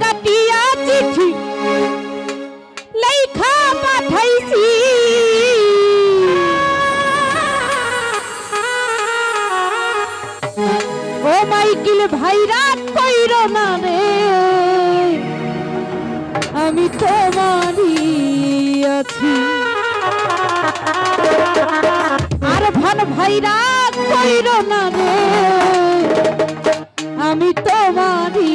কাটিয়া চিঠি লেখা পাঠাইছি। ও মাইকিল ভাইরা কইর না রে, আমি তোমারই আছি। আর ভান ভাইরা কইর না রে, আমি তোমারই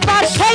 ভালোবাসা